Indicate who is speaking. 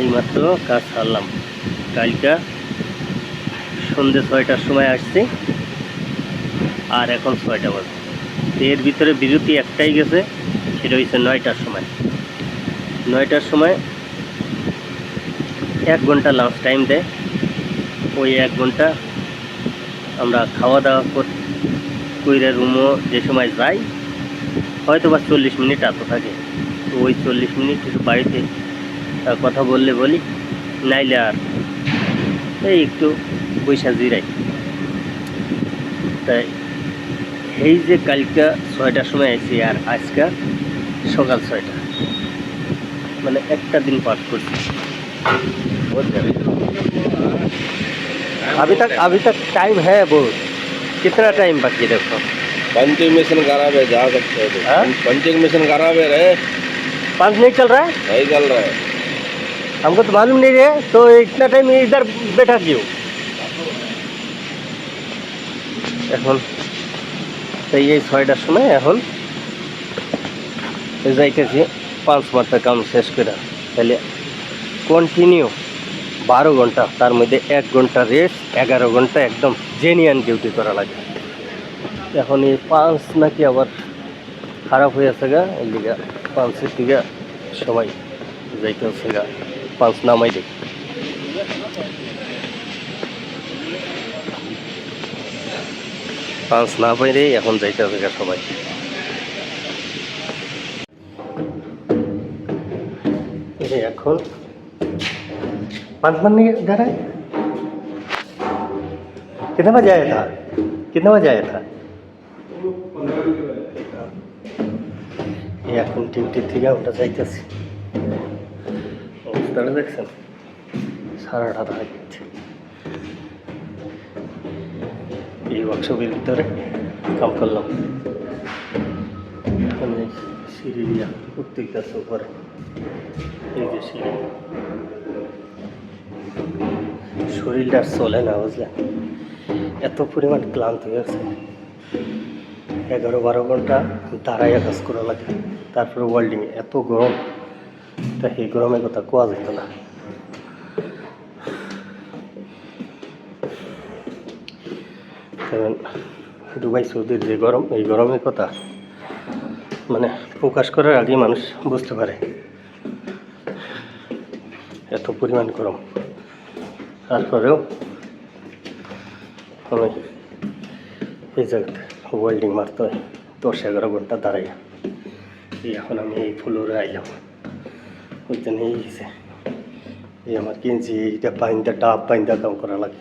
Speaker 1: এইমাত্র কাজ সারলাম। কালটা সন্ধ্যে ছয়টার সময় আসছি, আর এখন ছয়টা বাজে। এর ভিতরে বিরতি একটাই গেছে, সেটা হচ্ছে নয়টার সময়। নয়টার সময় এক ঘণ্টা লাঞ্চ টাইম দেয়। ওই এক ঘণ্টা আমরা খাওয়া দাওয়া কইরে রুমও যে সময় যাই হয়তো বা চল্লিশ মিনিট এত থাকে। ওই চল্লিশ মিনিট একটু বাড়িতে কথা বললে বলি নাইলে আর এই একটু বৈশা জিরাই তাই এই যে কালকা ছয়টার সময় আইছি আর আজকা সকাল ছয়টা মানে একটা দিন পাঠ করছি अभी तक अभी तक टाइम है बहुत कितना टाइम बाकी है देखो
Speaker 2: पंचिंग मशीन खराब है जा सकते हो
Speaker 1: हाँ?
Speaker 2: तो। पंचिंग मशीन खराब है रहे
Speaker 1: पाँच नहीं चल रहा है
Speaker 2: नहीं चल रहा है
Speaker 1: हमको तो मालूम नहीं है तो इतना टाइम इधर बैठा क्यों এখন তো এই ছয়টার সময় এখন যাইতেছি পাঁচ মাত্রা কাম শেষ করে তাহলে কন্টিনিউ বারো ঘন্টা তার মধ্যে এক ঘন্টা রেস্ট এগারো ঘন্টা একদম জেনিয়ান ডিউটি করা লাগে এখন এই পাঁচ নাকি আবার খারাপ হয়ে আছে গা এই দিকে পাঁচের দিকে সবাই যাইতে হচ্ছে গা পাঁচ নামাই দেখ পাঁচ না পাইরে এখন যাইতে হবে গা সবাই এই এখন पाँच बनने इधर है कितने बजे आया था कितने बजे आया था এই এখন ডিউটি থেকে আমরা যাইতেছি অবস্থাটা দেখছেন, সারাটা রাত এই ওয়ার্কশপের ভিতরে কাম করলাম। এখানে সিঁড়ি দিয়া প্রত্যেকটা এই যে সিঁড়ি। শরীরটা চলে না, বুঝলেন? এত পরিমাণ ক্লান্ত হয়ে গেছে। এগারো বারো ঘণ্টা দাঁড়াইয়া কাজ করা লাগে। তারপরে ওয়েল্ডিং এত গরম। তা এই গরমের কথা কোয়া যেত না। কারণ দুবাই সৌদির যে গরম, এই গরমের কথা মানে প্রকাশ করার আগে মানুষ বুঝতে পারে এত পরিমাণ গরম। তারপরেও আমি এই জায়গাতে ওয়েল্ডিং মারতে হয়, দশ এগারো ঘণ্টা দাঁড়াইয়া। এই এখন আমি এই ফ্লোরে আইলাম। ওই জন্য এই গেছে। এই আমার কিনছি এইটা পাইন্দা ডাব পাইন্দা কাম করা লাগে।